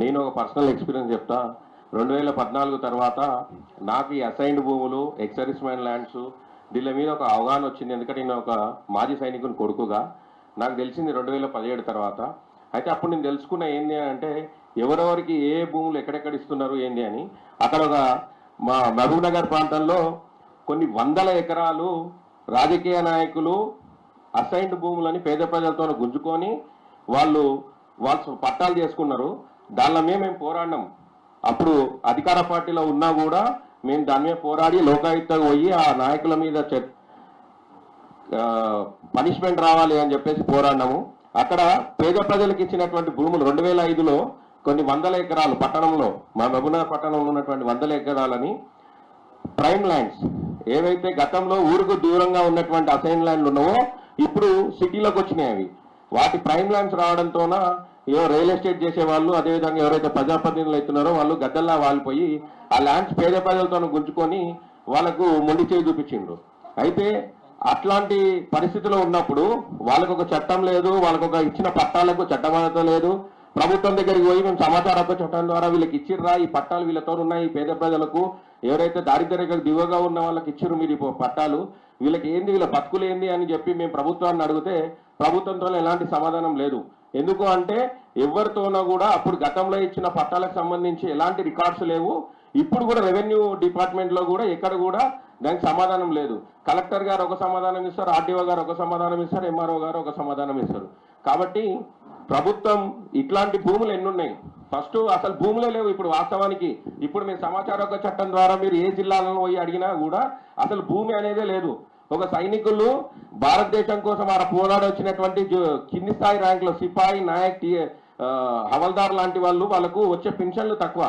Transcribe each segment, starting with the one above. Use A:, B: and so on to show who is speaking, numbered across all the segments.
A: నేను ఒక personal experience చెప్తా. రెండు వేల పద్నాలుగు తర్వాత నాకు ఈ అసైన్డ్ భూములు ఎక్సర్విస్ ల్యాండ్స్ దీని మీద ఒక అవగాహన వచ్చింది. ఎందుకంటే నేను ఒక మాజీ సైనికుని కొడుకుగా. నాకు తెలిసింది రెండు వేల పదిహేడు తర్వాత. అయితే అప్పుడు నేను తెలుసుకున్న ఏంది అని అంటే ఎవరెవరికి ఏ భూములు ఎక్కడెక్కడ ఇస్తున్నారు ఏంది అని. అక్కడ ఒక మా మహబూబ్నగర్ ప్రాంతంలో కొన్ని వందల ఎకరాలు రాజకీయ నాయకులు అసైన్డ్ భూములని పేద ప్రజలతో గుంజుకొని వాళ్ళు వాళ్ళు పట్టాలు చేసుకున్నారు. దానిలో మేము మేము పోరాడినాం. అప్పుడు అధికార పార్టీలో ఉన్నా కూడా మేము దాని మీద పోరాడి లోకాయుక్తగా పోయి ఆ నాయకుల మీద చె- పనిష్మెంట్ రావాలి అని చెప్పేసి పోరాడినాము. అక్కడ పేద ప్రజలకు ఇచ్చినటువంటి భూములు రెండు వేల ఐదులో కొన్ని వందల ఎకరాలు పట్టణంలో మా మహబూబ్నగర్ పట్టణంలో ఉన్నటువంటి వందల ఎకరాలని ప్రైమ్ ల్యాండ్స్ ఏవైతే గతంలో ఊరుకు దూరంగా ఉన్నటువంటి అసైన్ ల్యాండ్లు ఉన్నావో ఇప్పుడు సిటీలోకి వచ్చినాయి అవి. వాటి ప్రైమ్ ల్యాండ్స్ రావడంతోన ఏవో రియల్ ఎస్టేట్ చేసే వాళ్ళు అదేవిధంగా ఎవరైతే ప్రజాప్రతినిధులు అవుతున్నారో వాళ్ళు గడ్డల్లా వాలిపోయి ఆ ల్యాండ్స్ పేద ప్రజలతో గుంజుకొని వాళ్ళకు మొండి చేయి చూపించిండ్రు. అయితే అట్లాంటి పరిస్థితిలో ఉన్నప్పుడు వాళ్ళకు ఒక చట్టం లేదు వాళ్ళకు ఒక ఇచ్చిన పట్టాలకు చట్టబద్ధత లేదు. ప్రభుత్వం దగ్గరికి పోయి మేము సమాచార హక్కు చట్టం ద్వారా వీళ్ళకి ఇచ్చిర్రా ఈ పట్టాలు వీళ్ళతో ఉన్నాయి ఈ పేద ప్రజలకు ఎవరైతే దారిద్ర్యకు దిగువగా ఉన్న వాళ్ళకి ఇచ్చిర్రు మీరు పట్టాలు వీళ్ళకి ఏంది వీళ్ళ బతుకులు ఏంది అని చెప్పి మేము ప్రభుత్వాన్ని అడిగితే ప్రభుత్వంతో ఎలాంటి సమాధానం లేదు. ఎందుకు అంటే ఎవరితోనో కూడా అప్పుడు గతంలో ఇచ్చిన పట్టాలకు సంబంధించి ఎలాంటి రికార్డ్స్ లేవు. ఇప్పుడు కూడా రెవెన్యూ డిపార్ట్మెంట్లో కూడా ఎక్కడ కూడా దానికి సమాధానం లేదు. కలెక్టర్ గారు ఒక సమాధానం ఇస్తారు ఆర్డీఓ గారు ఒక సమాధానం ఇస్తారు ఎంఆర్ఓ గారు ఒక సమాధానం ఇస్తారు. కాబట్టి ప్రభుత్వం ఇట్లాంటి భూములు ఎన్నున్నాయి? ఫస్ట్ అసలు భూములే లేవు ఇప్పుడు వాస్తవానికి. ఇప్పుడు మీరు సమాచార చట్టం ద్వారా మీరు ఏ జిల్లాలను పోయి అడిగినా కూడా అసలు భూమి అనేదే లేదు. ఒక సైనికులు భారతదేశం కోసం వారు పోరాడి వచ్చినటువంటి కింది స్థాయి ర్యాంకులో సిపాయి నాయక్ హవల్దార్ లాంటి వాళ్ళు వాళ్ళకు వచ్చే పెన్షన్లు తక్కువ.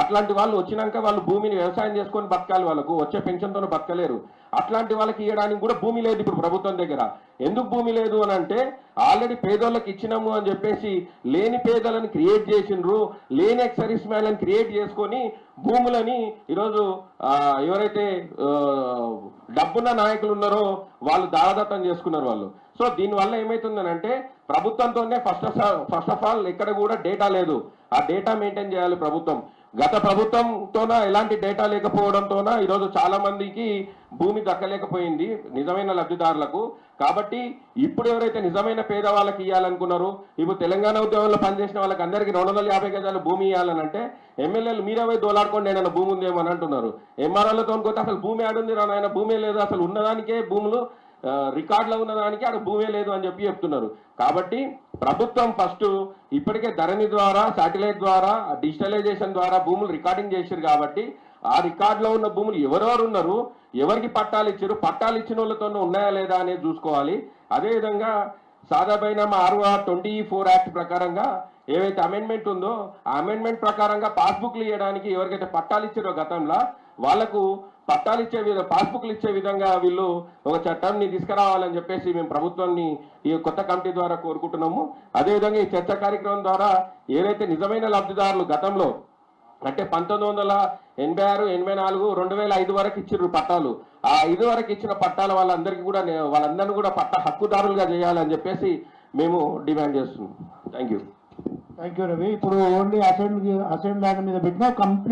A: అట్లాంటి వాళ్ళు వచ్చినాక వాళ్ళు భూమిని వ్యవసాయం చేసుకొని బతకాలి వాళ్ళకు వచ్చే పెన్షన్తో బతకలేరు. అట్లాంటి వాళ్ళకి ఇవ్వడానికి కూడా భూమి లేదు ఇప్పుడు ప్రభుత్వం దగ్గర. ఎందుకు భూమి లేదు అని అంటే ఆల్రెడీ పేదోళ్ళకి ఇచ్చినాము అని చెప్పేసి లేని పేదలను క్రియేట్ చేసిండ్రు లేని ఎక్సరీస్ మ్యాన్లను క్రియేట్ చేసుకొని భూములని ఈరోజు ఎవరైతే డబ్బున్న నాయకులు ఉన్నారో వాళ్ళు దారదత్తం చేసుకున్నారు వాళ్ళు. సో దీనివల్ల ఏమవుతుందని అంటే ప్రభుత్వంతోనే ఫస్ట్ ఫస్ట్ ఆఫ్ ఆల్ ఎక్కడ కూడా డేటా లేదు. ఆ డేటా మెయింటైన్ చేయాలి ప్రభుత్వం. గత ప్రభుత్వంతోన ఎలాంటి డేటా లేకపోవడంతోన ఈరోజు చాలా మందికి భూమి దక్కలేకపోయింది నిజమైన లబ్ధిదారులకు. కాబట్టి ఇప్పుడు ఎవరైతే నిజమైన పేదవాళ్ళకి ఇవ్వాలనుకున్నారు ఇప్పుడు తెలంగాణ ఉద్యమంలో పనిచేసిన వాళ్ళకి అందరికీ రెండు వందల యాభై గజాలు భూమి ఇవ్వాలనంటే ఎమ్మెల్యేలు మీరే పోయి దోలాడుకోండి ఏదైనా భూమి ఉందేమో అని అంటున్నారు. ఎంఆర్ఓలతో పోతే అసలు భూమి ఆడుంది రా భూమి లేదు అసలు ఉన్నదానికే భూములు రికార్డులో ఉన్న దానికి ఆడ భూమే లేదు అని చెప్పి చెప్తున్నారు. కాబట్టి ప్రభుత్వం ఫస్ట్ ఇప్పటికే ధరణి ద్వారా శాటిలైట్ ద్వారా డిజిటలైజేషన్ ద్వారా భూములు రికార్డింగ్ చేశారు కాబట్టి ఆ రికార్డులో ఉన్న భూములు ఎవరెవరు ఉన్నారు ఎవరికి పట్టాలు ఇచ్చారు పట్టాలు ఇచ్చిన వాళ్ళతో ఉన్నాయా లేదా అనేది చూసుకోవాలి. అదేవిధంగా సాదాపైన మా ఆర్ఓఆర్ ట్వంటీ ఫోర్ యాక్ట్ ప్రకారంగా ఏవైతే అమెండ్మెంట్ ఉందో ఆ అమెండ్మెంట్ ప్రకారంగా పాస్బుక్లు ఇవ్వడానికి ఎవరికైతే పట్టాలు ఇచ్చారో గతంలో వాళ్ళకు పట్టాలు ఇచ్చే విధంగా పాస్బుక్లు ఇచ్చే విధంగా వీళ్ళు ఒక చట్టాన్ని తీసుకురావాలని చెప్పేసి మేము ప్రభుత్వాన్ని ఈ కొత్త కమిటీ ద్వారా కోరుకుంటున్నాము. అదేవిధంగా ఈ చర్చ కార్యక్రమం ద్వారా ఏదైతే నిజమైన లబ్ధిదారులు గతంలో అంటే పంతొమ్మిది వందల ఎనభై ఆరు ఎనభై నాలుగు రెండు వేల ఐదు వరకు ఇచ్చిర్రు పట్టాలు. ఆ ఐదు వరకు ఇచ్చిన పట్టాలు వాళ్ళందరికీ కూడా వాళ్ళందరినీ కూడా పట్ట హక్కుదారులుగా చేయాలని చెప్పేసి మేము డిమాండ్ చేస్తున్నాం. Thank you.
B: Thank you Ravi. ఇప్పుడు ఓన్లీ అసెంబ్లీ అసెంబ్లీ మీద పెట్టిన కంప్లీట్